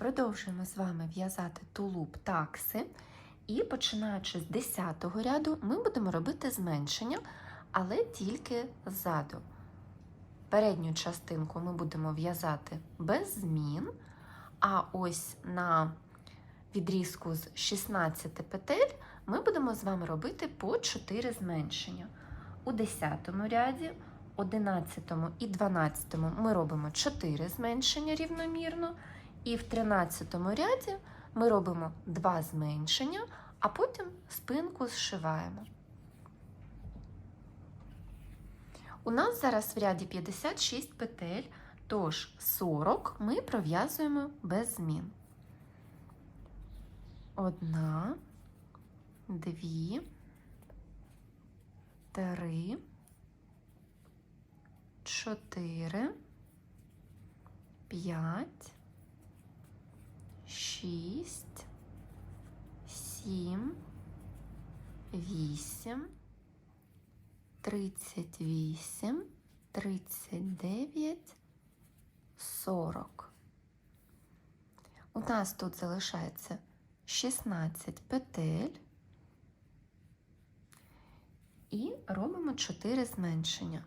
Продовжуємо з вами в'язати тулуб такси. І починаючи з 10 ряду, ми будемо робити зменшення, але тільки ззаду. Передню частинку ми будемо в'язати без змін, а ось на відрізку з 16 петель ми будемо з вами робити по 4 зменшення. У 10 ряді, 11 і 12 ми робимо 4 зменшення рівномірно, і в 13 ряді ми робимо 2 зменшення, а потім спинку зшиваємо. У нас зараз в ряді 56 петель, тож 40 ми пров'язуємо без змін. Одна, дві, три, чотири, п'ять, шість, сім, вісім, тридцять вісім, тридцять дев'ять, сорок. У нас тут залишається 16 петель і робимо 4 зменшення.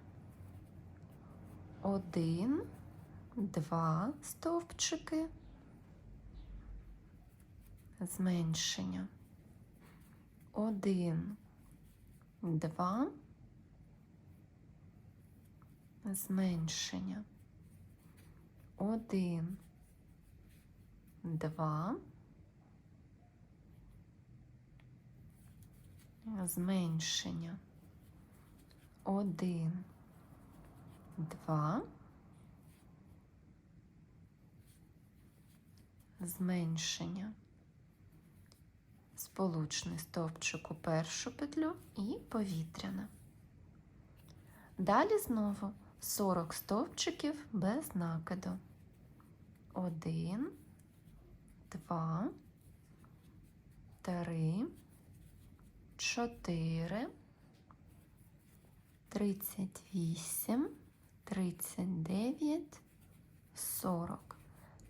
Один, два стовпчики, зменшення. Один, два, зменшення. Один, два, зменшення. Один, два, зменшення. Сполучний стовпчик у першу петлю і повітряна. Далі знову 40 стовпчиків без накиду. Один, два, три, чотири, тридцять вісім, тридцять дев'ять, сорок.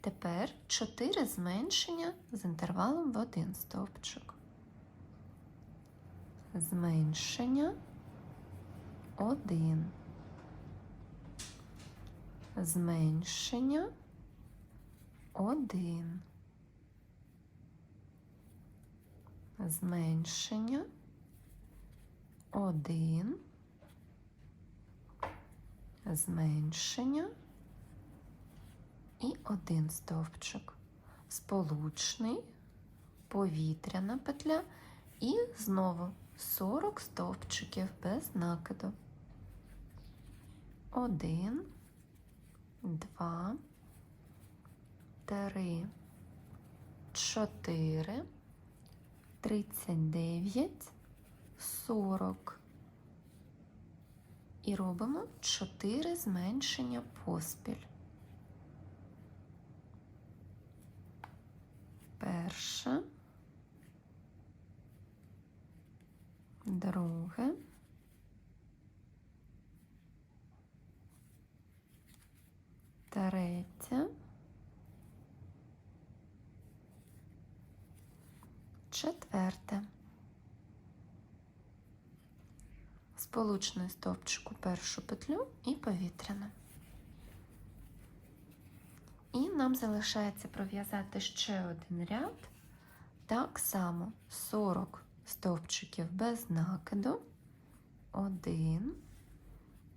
Тепер 4 зменшення з інтервалом в один стовпчик. Зменшення один. Зменшення один. Зменшення один. Зменшення і один стовпчик. Сполучний, повітряна петля і знову 40 стовпчиків без накиду. Один, два, три, чотири, тридцять дев'ять, сорок. І робимо 4 зменшення поспіль. Перше, друге, третє, четверте. Сполучний стовпчик у першу петлю і повітряна. І нам залишається пров'язати ще один ряд. Так само 40 стовпчиків без накиду. 1,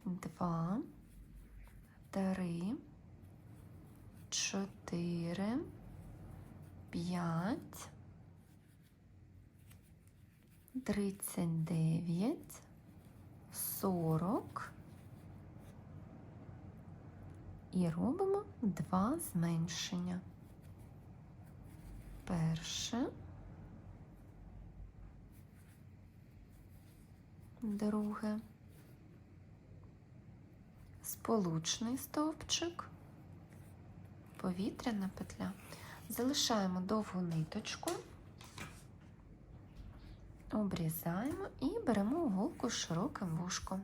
2, 3, 4, 5, 39, 40. І робимо два зменшення. Перше, друге, сполучний стовпчик, повітряна петля. Залишаємо довгу ниточку, обрізаємо і беремо голку з широким вушком.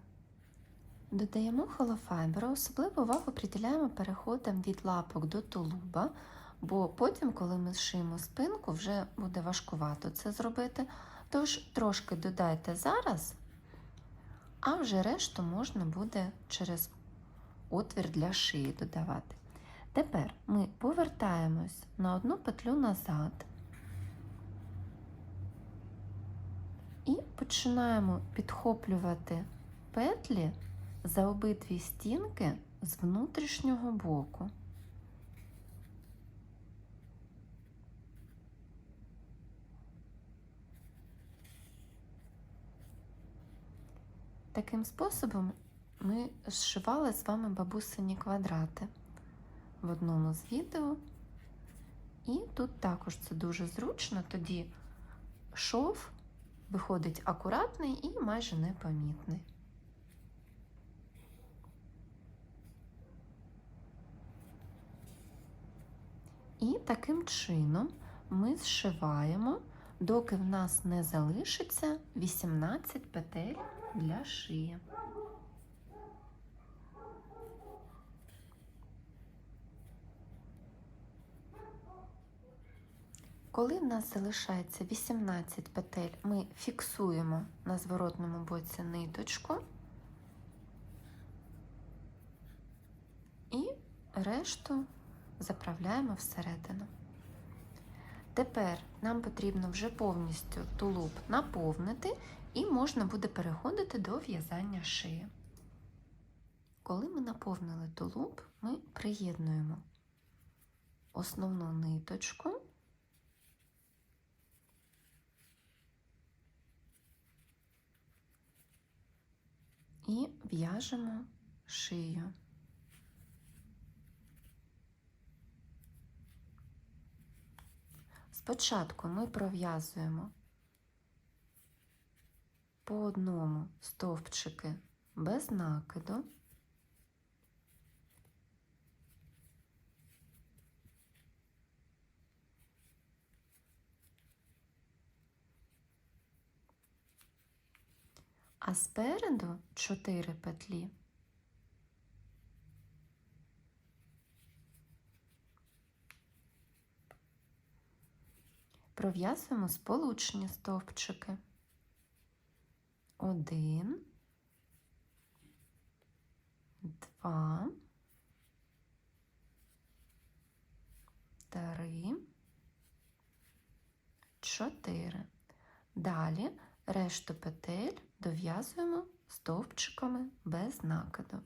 Додаємо холофайберу, особливу увагу приділяємо переходам від лапок до тулуба, бо потім, коли ми зшиємо спинку, вже буде важкувато це зробити. Тож трошки додайте зараз, а вже решту можна буде через отвір для шиї додавати. Тепер ми повертаємось на одну петлю назад і починаємо підхоплювати петлі за обидві стінки з внутрішнього боку. Таким способом ми зшивали з вами бабусині квадрати в одному з відео. І тут також це дуже зручно, тоді шов виходить акуратний і майже непомітний. І таким чином ми зшиваємо, доки в нас не залишиться 18 петель для шиї. Коли в нас залишається 18 петель, ми фіксуємо на зворотному боці ниточку і решту заправляємо всередину. Тепер нам потрібно вже повністю тулуб наповнити і можна буде переходити до в'язання шиї. Коли ми наповнили тулуб, ми приєднуємо основну ниточку. І в'яжемо шию. Спочатку ми пров'язуємо по одному стовпчики без накиду. А спереду 4 петлі пров'язуємо сполучні стовпчики. Один, два, три, чотири. Далі решту петель дов'язуємо стовпчиками без накиду.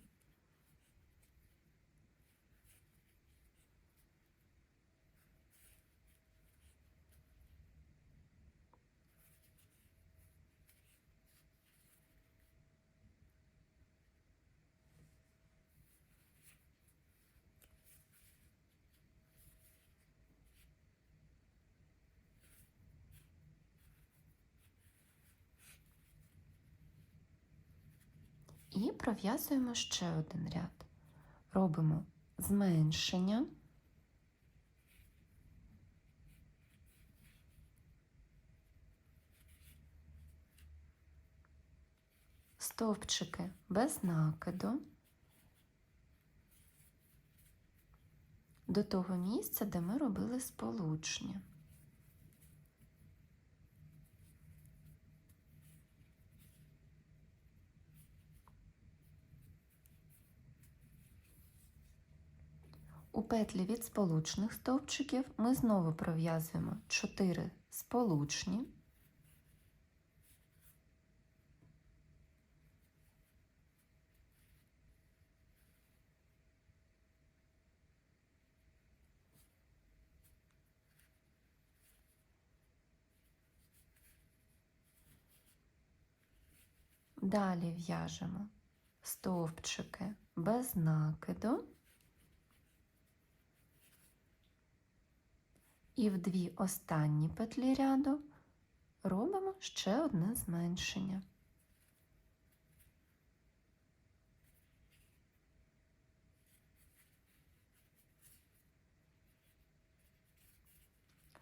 І пров'язуємо ще один ряд. Робимо зменшення. Стовпчики без накиду до того місця, де ми робили сполучні. У петлі від сполучних стовпчиків ми знову пров'язуємо 4 сполучні. Далі в'яжемо стовпчики без накиду. І в дві останні петлі ряду робимо ще одне зменшення.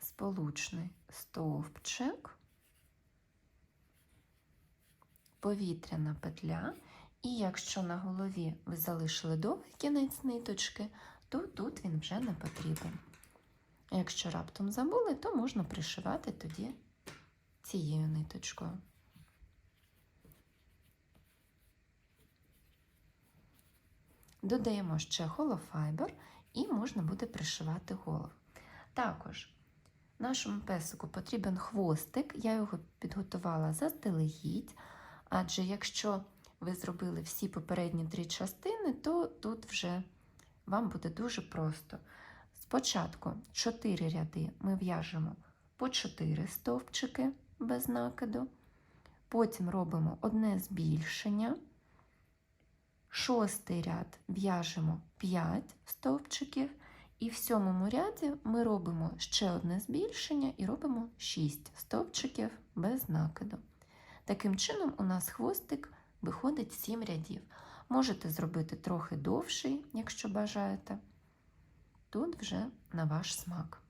Сполучний стовпчик, повітряна петля, і якщо на голові ви залишили довгий кінець ниточки, то тут він вже не потрібен. А Якщо раптом забули, то можна пришивати тоді цією ниточкою. Додаємо ще холофайбер і можна буде пришивати голову. Також нашому песику потрібен хвостик, я його підготувала заздалегідь, адже якщо ви зробили всі попередні три частини, то тут вже вам буде дуже просто. Спочатку 4 ряди ми в'яжемо по 4 стовпчики без накиду, потім робимо одне збільшення. Шостий ряд в'яжемо 5 стовпчиків, і в сьомому ряді ми робимо ще одне збільшення і робимо 6 стовпчиків без накиду. Таким чином, у нас хвостик виходить 7 рядів. Можете зробити трохи довший, якщо бажаєте. Тут вже на ваш смак.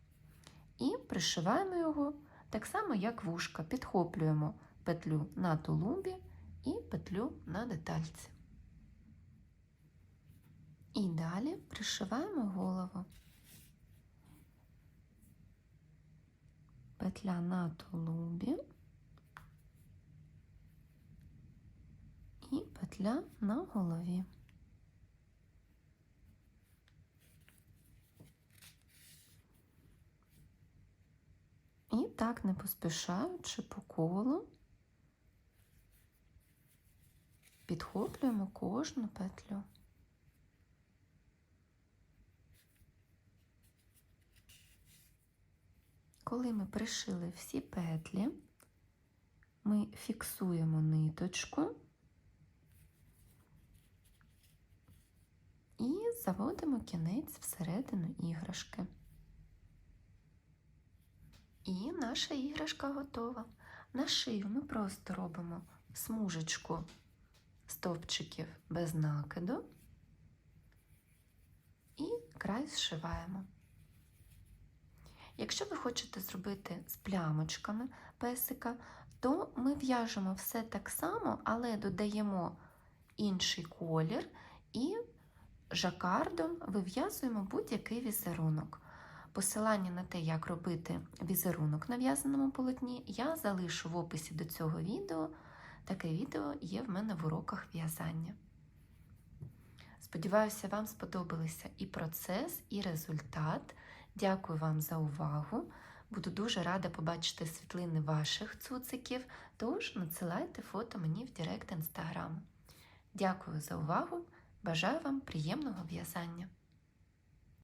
І пришиваємо його так само, як вушка. Підхоплюємо петлю на тулубі і петлю на детальці. І далі пришиваємо голову. Петля на тулубі і петля на голові. І так, не поспішаючи по колу, підхоплюємо кожну петлю. Коли ми пришили всі петлі, ми фіксуємо ниточку і заводимо кінець всередину іграшки. І наша іграшка готова. На шию ми просто робимо смужечку стовпчиків без накиду і край зшиваємо. Якщо ви хочете зробити з плямочками песика, то ми в'яжемо все так само, але додаємо інший колір і жакардом вив'язуємо будь-який візерунок. Посилання на те, як робити візерунок на в'язаному полотні, я залишу в описі до цього відео. Таке відео є в мене в уроках в'язання. Сподіваюся, вам сподобалися і процес, і результат. Дякую вам за увагу. Буду дуже рада побачити світлини ваших цуциків, тож надсилайте фото мені в Директ Інстаграм. Дякую за увагу! Бажаю вам приємного в'язання!